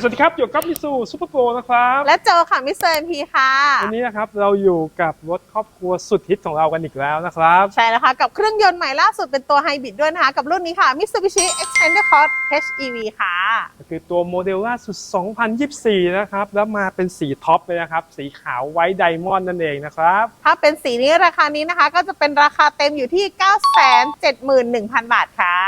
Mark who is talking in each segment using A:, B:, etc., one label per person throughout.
A: อ่าสวัสดีครับอยู่กับมิสูซูเปอร์โปรนะครับ
B: และโจค่ะมิสเตอร์เอ็มพีค่ะ
A: วันนี้นะครับเราอยู่กับรถครอบครัวสุดฮิตของเรากันอีกแล้วนะครับ
B: ใช่แล้วค่ะ กับเครื่องยนต์ใหม่ล่าสุดเป็นตัวไฮบริดด้วยนะคะ กับรุ่นนี้ค่ะ Mitsubishi Xpander Cross HEV ค่ะ
A: ก็คือตัวโมเดลล่าสุด 2024 นะครับ แล้วมาเป็นสีท็อปเลยนะครับ สีขาวไวท์ไดมอนด์นั่นเองนะครับ
B: ถ้าเป็นสีนี้ราคานี้นะคะ ก็จะเป็นราคาเต็มอยู่ที่ 971,000 บาทค่ะ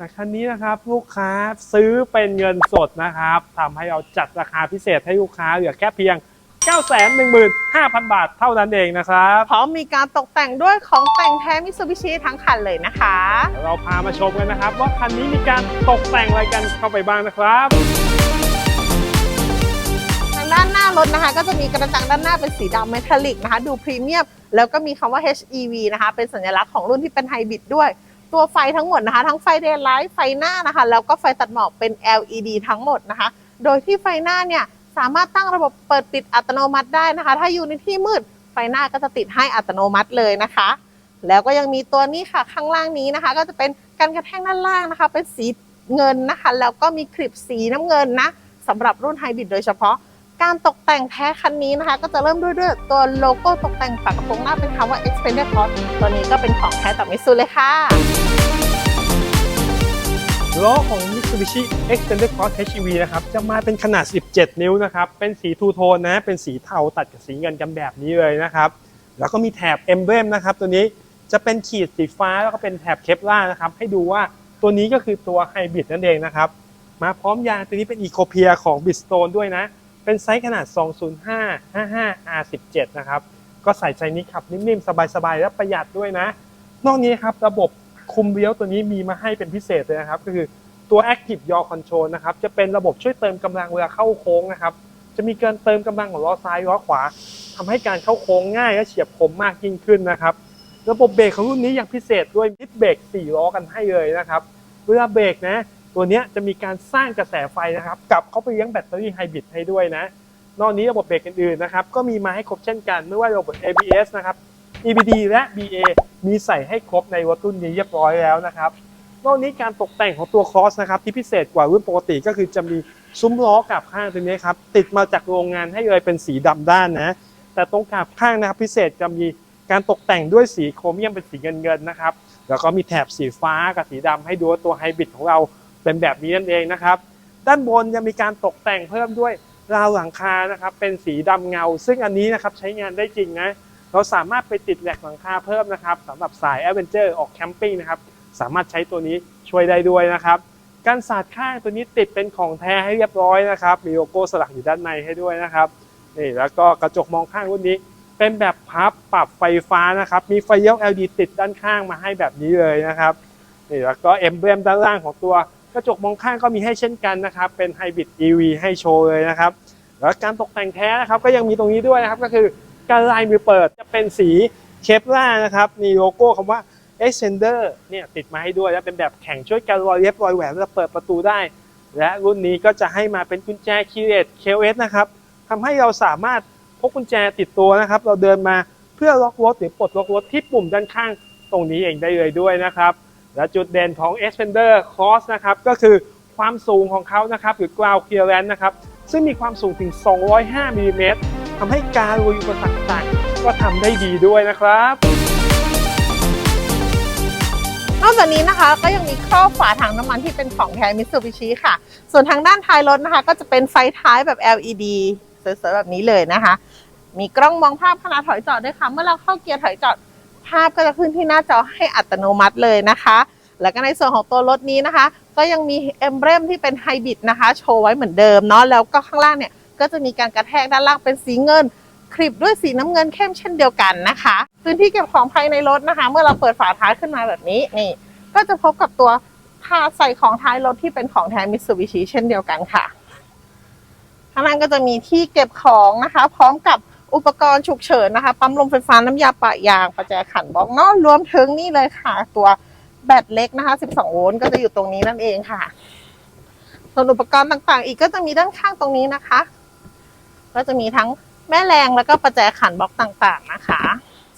A: แต่คันนี้นะครับลูกค้าซื้อเป็นเงินสดนะครับทำให้เราจัดราคาพิเศษให้ลูกค้าเหลือแค่เพียง 915,000 บาทเท่านั้นเองนะครับ
B: พร้อมมีการตกแต่งด้วยของแต่งแท้ Mitsubishi ทั้งคันเลยนะคะ
A: เดี๋ยวเราพามาชมกันนะครับ ว่าคันนี้มีการตกแต่งอะไรกันเข้าไปบ้างนะครับ
B: ทางด้านหน้ารถนะคะ ก็จะมีกระจังด้านหน้าเป็นสีดำเมทัลลิกนะคะ ดูพรีเมียมแล้วก็มีคำว่า HEV นะคะ เป็นสัญลักษณ์ของรุ่นที่เป็นไฮบริดด้วย ตัวไฟทั้งหมดนะคะ ทั้งไฟเดย์ไลท์ไฟหน้านะคะ แล้วก็ไฟตัดหมอกเป็น LED ทั้งหมดนะคะ โดยที่ไฟหน้าเนี่ยสามารถตั้งระบบเปิดปิดอัตโนมัติได้นะคะ ถ้าอยู่ในที่มืดไฟหน้าก็จะติดให้อัตโนมัติเลยนะคะ แล้วก็ยังมีตัวนี้ค่ะข้างล่างนี้นะคะ ก็จะเป็นการกระแทกด้านล่างนะคะ เป็นสีเงินนะคะ แล้วก็มีคลิปสีน้ำเงินนะสำหรับรุ่นไฮบริดโดยเฉพาะ การตกแต่งแท้คันนี้นะคะ ก็จะเริ่มด้วยด้วยตัวโลโก้ตกแต่งฝากระโปรงหน้าเป็นคำว่า Xpander Cross ตัวนี้ก็เป็นของแท้จากมิตซูเลยค่ะ
A: ล้อของ Mitsubishi Extended Cross HEV นะครับ จะมาเป็นขนาด 17 นิ้วนะครับ เป็นสีทูโทนนะ เป็นสีเทาตัดกับสีเงินกันแบบนี้เลยนะครับ แล้วก็มีแถบ Emblem นะครับ ตัวนี้จะเป็นขีดสีฟ้าแล้วก็เป็นแถบเคปล่านะครับ ให้ดูว่าตัวนี้ก็คือตัวไฮบริดนั่นเองนะครับ มาพร้อมยางตัวนี้เป็น e c o p i a ของ Bridgestone ด้วยนะ เป็นไซส์ขนาด 205 55 R17 นะครับ ก็ใส่ใจนี้ขับนิ่มๆ สบายๆ และประหยัดด้วยนะ นอกนี้ครับระบบคุมเลี้ยวตัวนี้มีมาให้เป็นพิเศษเลยนะครับ ก็คือตัว Active Yaw Control นะครับ จะเป็นระบบช่วยเติมกำลังเวลาเข้าโค้งนะครับ จะมีการเติมกำลังของล้อซ้ายล้อขวาทำให้การเข้าโค้งง่ายและเฉียบคมมากยิ่งขึ้นนะครับ ระบบเบรกของรุ่นนี้ยังพิเศษด้วยมิดเบรก4ล้อกันให้เลยนะครับ เวลาเบรกนะ ตัวนี้จะมีการสร้างกระแสไฟนะครับกลับเข้าไปเลี้ยงแบตเตอรี่ไฮบริดให้ด้วยนะ นอกนี้ระบบเบรกอื่นๆนะครับก็มีมาให้ครบเช่นกันไม่ว่าระบบ ABS นะครับ EBD และ BA มีใส่ให้ครบในรถรุ่นนี้เรียบร้อยแล้วนะครับนอกนี้การตกแต่งของตัวครอสนะครับที่พิเศษกว่ารุ่นปกติก็คือจะมีซุ้มล้อกับข้างตัวนี้ครับติดมาจากโรงงานให้เลยเป็นสีดำด้านนะแต่ตรงกับข้างนะครับพิเศษจะมีการตกแต่งด้วยสีโครเมียมเป็นสีเงินๆนะครับแล้วก็มีแถบสีฟ้ากับสีดำให้ดูว่าตัวไฮบริดของเรา เป็นแบบนี้นั่นเองนะครับ ด้านบนยังมีการตกแต่งเพิ่มด้วยราวหลังคานะครับ เป็นสีดำเงา ซึ่งอันนี้นะครับใช้งานได้จริงนะเราสามารถไปติดแหลกหลังคาเพิ่มนะครับสำหรับสายแอดเวนเจอร์ออกแคมปิ้งนะครับสามารถใช้ตัวนี้ช่วยได้ด้วยนะครับการสาดข้างตัวนี้ติดเป็นของแท้ให้เรียบร้อยนะครับ มีโลโก้สลักอยู่ด้านในให้ด้วยนะครับนี่แล้วก็กระจกมองข้างรุ่นนี้ เป็นแบบพับปรับไฟฟ้านะครับ มีไฟเลี้ยว LED ติดด้านข้างมาให้แบบนี้เลยนะครับนี่แล้วก็เอ็มเบรมด้านล่างของตัว กระจกมองข้างก็มีให้เช่นกันนะครับ เป็นไฮบริด EV ให้โชว์เลยนะครับ แล้วการตกแต่งแท้นะครับก็ยังมีตรงนี้ด้วยนะครับ ก็คือการลายมือเปิดจะเป็นสีเคปล่านะครับมีโลโก้คำว่า Extender เนี่ยติดมาให้ด้วยและเป็นแบบแข็งช่วยกันรอยเย็บรอยแหวนและเปิดประตูได้ และรุ่นนี้ก็จะให้มาเป็นกุญแจคีย์เลส KOS นะครับทำให้เราสามารถพกกุญแจติดตัวนะครับ เราเดินมาเพื่อล็อกรถหรือปลดล็อกรถที่ปุ่มด้านข้างตรงนี้เองได้เลยด้วยนะครับ และจุดเด่นของ Expander Cross นะครับก็คือความสูงของเขานะครับหรือ ground clearance นะครับซึ่งมีความสูงถึง 205มิลลิเมตรทำให้การลุยอุปสรรคต่างๆก็ทำได้ดีด้วยนะครับ
B: นอกจากนี้นะคะก็ยังมีครอบฝาถังน้ำมันที่เป็นของแท้มิตซูบิชิค่ะ ส่วนทางด้านท้ายรถนะคะ ก็จะเป็นไฟท้ายแบบ LED สวยๆแบบนี้เลยนะคะ มีกล้องมองภาพขณะถอยจอดด้วยค่ะ เมื่อเราเข้าเกียร์ถอยจอด ภาพก็จะขึ้นที่หน้าจอให้อัตโนมัติเลยนะคะ แล้วก็ในส่วนของตัวรถนี้นะคะ ก็ยังมีเอมเบรมที่เป็นไฮบริดนะคะ โชว์ไว้เหมือนเดิมเนาะแล้วก็ข้างล่างเนี่ยก็จะมีการกระแทกด้านล่างเป็นสีเงิน คลิปด้วยสีน้ำเงินเข้มเช่นเดียวกันนะคะ พื้นที่เก็บของภายในรถนะคะ เมื่อเราเปิดฝาท้ายขึ้นมาแบบนี้นี่ ก็จะพบกับตัวถาใส่ของท้ายรถที่เป็นของแท้มิตซูบิชิเช่นเดียวกันค่ะข้างล่างก็จะมีที่เก็บของนะคะ พร้อมกับ อุปกรณ์ฉุกเฉินนะคะ ปั๊มลมไฟฟ้าน้ำยาปะยางประแจขันบล็อกเนาะรวมถึงนี่เลยค่ะ ตัวแบตเล็กนะคะ 12 โวลต์ก็จะอยู่ตรงนี้นั่นเองค่ะ ส่วนอุปกรณ์ต่างๆ อีกก็จะมีด้านข้างตรงนี้นะคะ ก็จะมีทั้งแม่แรงแล้วก็ประแจขันบล็อกต่างๆนะคะ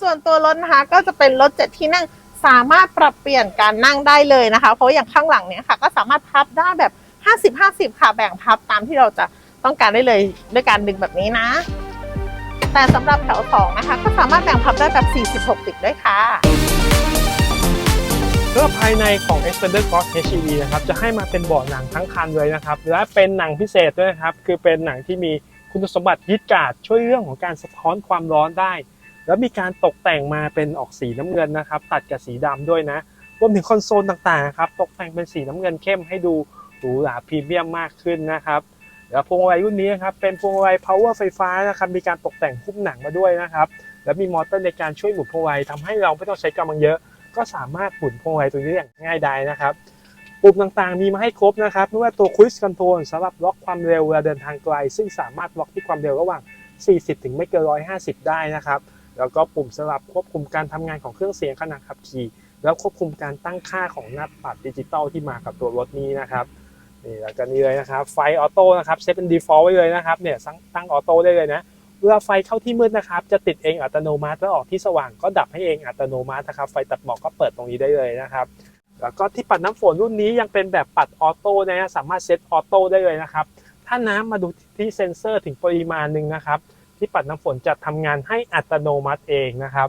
B: ส่วนตัวรถนะคะก็จะเป็นรถเจ็ดที่นั่งสามารถปรับเปลี่ยนการนั่งได้เลยนะคะ เพราะอย่างข้างหลังเนี่ยค่ะ ก็สามารถพับได้แบบ 50 50 ค่ะ แบ่งพับตามที่เราจะต้องการได้เลยด้วยการดึงแบบนี้นะ แต่สำหรับแถวสองนะคะ ก็สามารถแบ่งพับได้แบบ40 60ด้วยค่ะ
A: เพื่อภายในของ Extended Cross HEV นะครับ จะให้มาเป็นเบาะหนังทั้งคันเลยนะครับ และเป็นหนังพิเศษด้วยนะครับ คือเป็นหนังที่มีคุณสมบัติยึดกาดช่วยเรื่องของการสะท้อนความร้อนได้ แล้วมีการตกแต่งมาเป็นออกสีน้ำเงินนะครับ ตัดกับสีดำด้วยนะ รวมถึงคอนโซลต่างๆครับ ตกแต่งเป็นสีน้ำเงินเข้มให้ดูหรูหราพรีเมียมมากขึ้นนะครับ แล้วพวงมาลัยรุ่นนี้นะครับเป็นพวงมาลัย power ไฟฟ้านะครับมีการตกแต่งหุ้มหนังมาด้วยนะครับและมีมอเตอร์ในการช่วยหมุนพวงมาลัยทำให้เราไม่ต้องใช้กำลังเยอะ ก็สามารถหมุนพวงมาลัยตัวนี้อย่างง่ายดายนะครับปุ่มต่างๆ มีมาให้ครบนะครับไม่ว่าตัว Cruise Control สำหรับล็อกความเร็วเวลาเดินทางไกล ซึ่งสามารถล็อกที่ความเร็วระหว่าง 40 ถึงไม่เกิน 150 ได้นะครับแล้วก็ปุ่มสำหรับควบคุมการทำงานของเครื่องเสียงขณะขับขี่ แล้วควบคุมการตั้งค่าของหน้าปัดดิจิตอลที่มากับตัวรถนี้นะครับ นี่แล้วก็นี่เลยนะครับ ไฟออโต้นะครับเซตเป็น default ไว้เลยนะครับเนี่ยตั้งออโต้ได้เลยนะเวลาไฟเข้าที่มืดนะครับ จะติดเองอัตโนมัติแล้วออกที่สว่างก็ดับให้เองอัตโนมัตินะครับ ไฟตัดหมอกก็เปิดตรงนี้ได้เลยนะครับ แล้วก็ที่ปัดน้ำฝนรุ่นนี้ยังเป็นแบบปัดออโต้นะฮะสามารถเซตออโต้ได้เลยนะครับ ถ้าน้ำมาดูที่เซ็นเซอร์ถึงปริมาณหนึ่งนะครับ ที่ปัดน้ำฝนจะทำงานให้อัตโนมัติเองนะครับ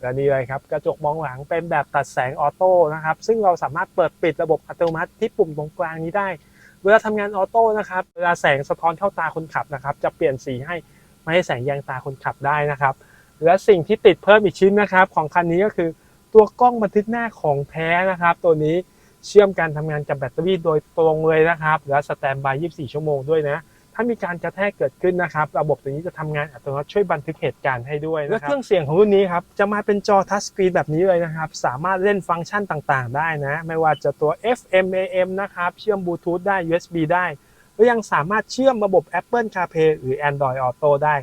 A: และนี่เลยครับกระจกมองหลังเป็นแบบตัดแสงออโต้นะครับซึ่งเราสามารถเปิดปิดระบบอัตโนมัติที่ปุ่มตรงกลางนี้ได้ เวลาทำงานออโต้นะครับ เวลาแสงสะท้อนเข้าตาคนขับนะครับ จะเปลี่ยนสีให้ไม่ให้แสงแยงตาคนขับได้นะครับ และสิ่งที่ติดเพิ่มอีกชิ้นนะครับ ของคันนี้ก็คือตัวกล้องบันทึกหน้าของแท้นะครับ ตัวนี้เชื่อมการทำงานกับแบตเตอรี่โดยตรงเลยนะครับ และสแตนบาย 24 ชั่วโมงด้วยนะ ถ้ามีการกระแทกเกิดขึ้นนะครับ ระบบตัวนี้จะทำงานอัตโนมัติช่วยบันทึกเหตุการณ์ให้ด้วยนะครับและเครื่องเสียงของรุ่นนี้ครับจะมาเป็นจอทัชสกรีนแบบนี้เลยนะครับ สามารถเล่นฟังก์ชันต่างๆ ได้นะ ไม่ว่าจะตัว FM AM นะครับ เชื่อมบลูทูธได้ USB ได้และยังสามารถเชื่อมระบบ Apple CarPlay หรือ Android Auto ได้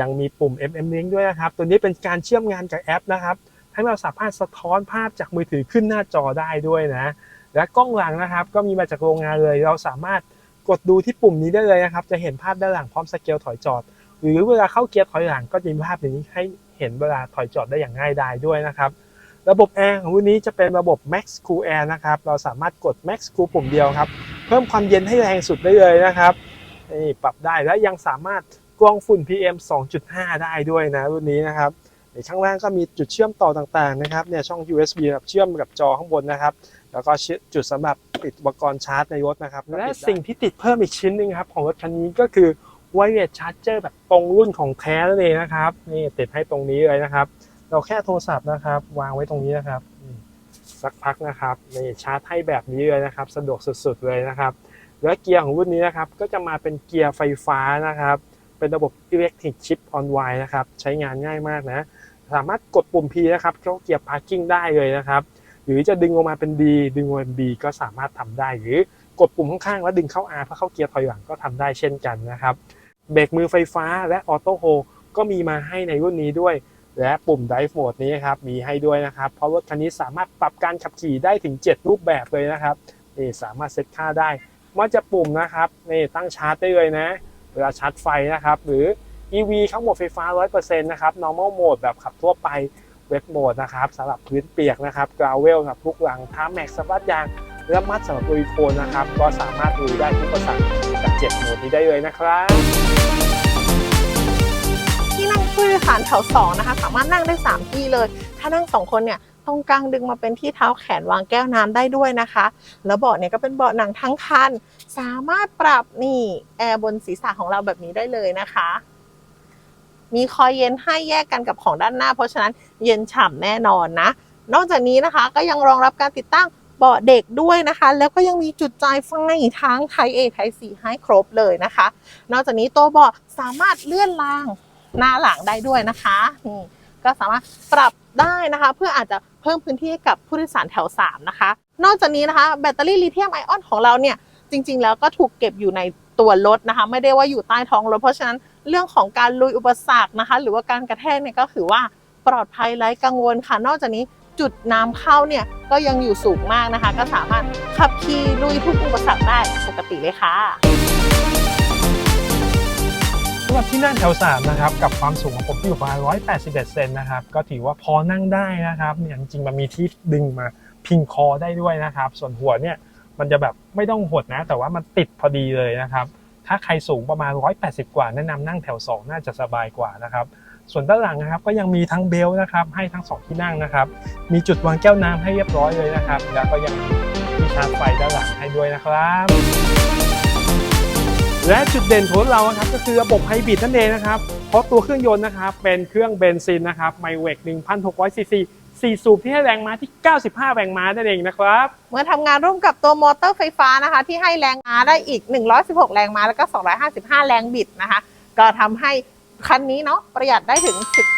A: ยังมีปุ่ม MM Link ด้วยนะครับ ตัวนี้เป็นการเชื่อมงานกับแอปนะครับให้เราสามารถสะท้อนภาพจากมือถือขึ้นหน้าจอได้ด้วยนะ และกล้องหลังนะครับ ก็มีมาจากโรงงานเลย เราสามารถ กดดูที่ปุ่มนี้ได้เลยนะครับ จะเห็นภาพด้านหลังพร้อมสเกลถอยจอด หรือเวลาเข้าเกียร์ถอยหลังก็จะมีภาพอย่างนี้ให้เห็นเวลาถอยจอดได้อย่างง่ายดายด้วยนะครับระบบแอร์ของรุ่นนี้จะเป็นระบบ Max Cool Air นะครับ เราสามารถกด Max Cool ปุ่มเดียวครับ เพิ่มความเย็นให้แรงสุดได้เลยนะครับนี่ปรับได้และยังสามารถกรองฝุ่น PM 2.5 ได้ด้วยนะรุ่นนี้นะครับในข้างล่างก็มีจุดเชื่อมต่อต่างๆนะครับเนี่ยช่อง USB แบบเชื่อมกับจอข้างบนนะครับ แล้วก็จุดสำหรับติดอุปกรณ์ชาร์จในรถนะครับ และสิ่งที่ติดเพิ่มอีกชิ้นหนึงครับของรถคันนี้ก็คือ Wireless Charger แบบตรงรุ่นของแท้นั่นเองนะครับนี่ติดให้ตรงนี้เลยนะครับ เราแค่โทรศัพท์นะครับ วางไว้ตรงนี้นะครับอืมสักพักนะครับนี่ชาร์จให้แบบนี้เลยนะครับ สะดวกสุดๆเลยนะครับและเกียร์ของรุ่นนี้นะครับก็จะมาเป็นเกียร์ไฟฟ้านะครับ เป็นระบบ Electric Chip on Wire นะครับใช้งานง่ายมากนะ สามารถกดปุ่ม P นะครับเข้าเกียร์ Parking ได้เลยนะครับห รือจะดึงลงมาเป็น D ดึงลงมาเป็น B ก็สามารถทำได้ หรือกดปุ่มข้างๆ แล้วดึงเข้า R เพื่อเข้าเกียร์ถอยหลังก็ทำได้เช่นกันนะครับ เบรกมือไฟฟ้าและออโต้โฮก็มีมาให้ในรุ่นนี้ด้วย และปุ่ม Drive Mode นี้ครับมีให้ด้วยนะครับ เพราะรถคันนี้สามารถปรับการขับขี่ได้ถึง 7 รูปแบบเลยนะครับนี่สามารถเซตค่าได้ว่าจะปุ่มนะครับนี่ตั้งชาร์จได้เลยนะ เวลาชาร์จไฟนะครับ หรือ EV ทั้งหมดไฟฟ้า 100%นะครับ normal mode แบบขับทั่วไป เวทโหมดนะครับสำหรับพื้นเปียกนะครับ gravel สำหรับลูกหลังท้าแม็กซ์สำหรับยางและมัดสำหรับลุยโคลนนะครับ ก็สามารถลุยได้ทุกประสังกับ7โหมดนี้ได้เลยนะครับ
B: ที่นั่งผู้โดยสารแถวสองนะคะสามารถนั่งได้ 3 ที่เลย ถ้านั่งสองคนเนี่ยตรงกลางดึงมาเป็นที่เท้าแขนวางแก้วน้ำได้ด้วยนะคะ แล้วเบาะเนี่ยก็เป็นเบาะหนังทั้งคัน สามารถปรับนี่แอร์บนศีรษะของเราแบบนี้ได้เลยนะคะ มีคอยเย็นให้แยกกันกับของด้านหน้า เพราะฉะนั้นเย็นฉ่ำแน่นอนนะ นอกจากนี้นะคะก็ยังรองรับการติดตั้งเบาะเด็กด้วยนะคะ แล้วก็ยังมีจุดจ่ายไฟทั้ง Type A Type C ให้ครบเลยนะคะ นอกจากนี้ตัวเบาะสามารถเลื่อนรางหน้าหลังได้ด้วยนะคะนี่ก็สามารถปรับได้นะคะ เพื่ออาจจะเพิ่มพื้นที่ให้กับผู้โดยสารแถว 3 นะคะ นอกจากนี้นะคะ แบตเตอรี่ลิเธียมไอออนของเราเนี่ย จริง ๆ แล้วก็ถูกเก็บอยู่ในตัวรถนะคะ ไม่ได้ว่าอยู่ใต้ท้องรถเพราะฉะนั้น เรื่องของการลุยอุปสรรคนะคะ หรือว่าการกระแทกเนี่ยก็ถือว่าปลอดภัยไร้กังวลค่ะ นอกจากนี้จุดน้ำเข้าเนี่ยก็ยังอยู่สูงมากนะคะ ก็สามารถขับขี่ลุยทุกอุปสรรคได้ปกติเลยค่ะ
A: สำหรับที่นั่งแถว3นะครับกับความสูงของผมที่อยู่ประมาณ 181 เซนนะครับก็ถือว่าพอนั่งได้นะครับเนี่ยจริงๆมันมีที่ดึงมาพิงคอได้ด้วยนะครับ ส่วนหัวเนี่ยมันจะแบบไม่ต้องหดนะ แต่ว่ามันติดพอดีเลยนะครับ ถ้าใครสูงประมาณ 180 กว่าแนะนำนั่งแถว 2 น่าจะสบายกว่านะครับ ส่วนด้านหลังนะครับก็ยังมีทั้งเบลต์นะครับให้ทั้งสองที่นั่งนะครับ มีจุดวางแก้วน้ำให้เรียบร้อยเลยนะครับ แล้วก็ยังมีชาร์จไฟด้านหลังให้ด้วยนะครับและจุดเด่นของเรานะครับก็คือระบบไฮบริดนั่นเองนะครับ เพราะตัวเครื่องยนต์นะครับเป็นเครื่องเบนซินนะครับไมเวก1,600ซีซี 4 สูบที่ให้แรงม้าที่ 95 แรงม้านั่นเองนะครับ
B: เมื่อทำงานร่วมกับตัวมอเตอร์ไฟฟ้านะคะ ที่ให้แรงม้าได้อีก 116 แรงม้าแล้วก็ 255 แรงบิดนะคะ ก็ทำให้คันนี้เนาะประหยัดได้ถึง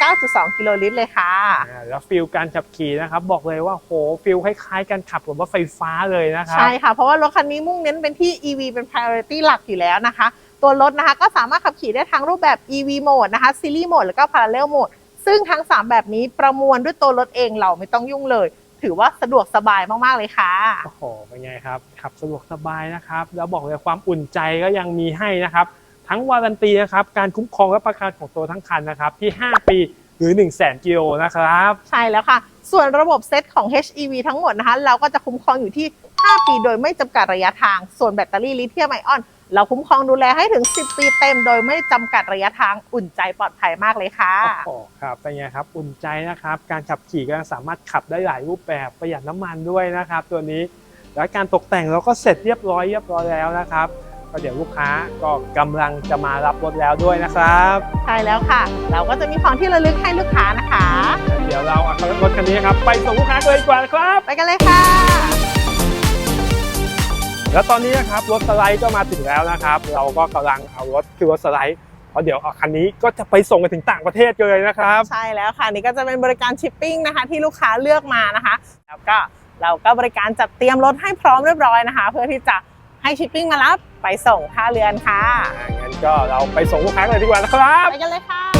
B: 19.2 กิโลลิตรเลยค่ะ
A: อ่าแล้วฟิลการขับขี่นะครับ บอกเลยว่าโหฟิลคล้ายๆการขับกับรถไฟฟ้าเลยนะครับ
B: ใช่ค่ะ เพราะว่ารถคันนี้มุ่งเน้นเป็นที่ EV เป็น priority หลักอยู่แล้วนะคะ ตัวรถนะคะก็สามารถขับขี่ได้ทั้งรูปแบบ EV mode นะคะ Series mode แล้วก็ parallel mode ซึ่งทั้ง 3 แบบนี้ประมวลด้วยตัวรถเองเราไม่ต้องยุ่งเลย ถือว่าสะดวกสบายมากๆเลยค่ะ
A: โอ้โหเป็นไงครับขับสะดวกสบายนะครับแล้วบอกเลยความอุ่นใจก็ยังมีให้นะครับ ทั้งวารันตีนะครับการคุ้มครองและประกันของตัวทั้งคันนะครับที่ 5 ปีหรือ 1 0 0 0 0แสนกิโลนะครับ
B: ใช่แล้วค่ะ ส่วนระบบเซตของ HEV ทั้งหมดนะคะ เราก็จะคุ้มครองอยู่ที่ 5 ปีโดยไม่จำกัดระยะทาง ส่วนแบตเตอรี่ลิเธียมไอออน เราคุ้มครองดูแลให้ถึง 10 ปีเต็ม โดยไม่จำกัดระยะทางอุ่นใจปลอดภัยมากเลยค่ะ
A: โอ้โหครับเป็นไงครับอุ่นใจนะครับ การขับขี่ก็สามารถขับได้หลายรูปแบบประหยัดน้ำมันด้วยนะครับ ตัวนี้แล้วการตกแต่งเราก็เสร็จเรียบร้อยเรียบร้อยแล้วนะครับก็เดี๋ยวลูกค้าก็กำลังจะมารับรถแล้วด้วยนะครับ
B: ใช่แล้วค่ะ เราก็จะมีของที่ระลึกให้ลูกค้านะคะ
A: เดี๋ยวเราเอารถคันนี้ครับไปส่งลูกค้ากันเลยดีกว่านะครับ
B: ไปกันเลยค่ะ
A: แล้วตอนนี้นะครับรถสไลด์ก็มาถึงแล้วนะครับ เราก็กำลังเอารถคือรถสไลด์เพราะเดี๋ยวเอาคันนี้ก็จะไปส่งกันถึงต่างประเทศกันเลยนะครับ
B: ใช่แล้วค่ะนี่ก็จะเป็นบริการชิปปิ้งนะคะที่ลูกค้าเลือกมานะคะ แล้วก็เราก็บริการจัดเตรียมรถให้พร้อมเรียบร้อยนะคะ เพื่อที่จะให้ชิปปิ้งมารับไปส่งท่าเรือนค่ะ
A: อ่างั้นก็เราไปส่งลูกค้ากันเลยดีกว่านะครับ
B: ไปกันเลยค่ะ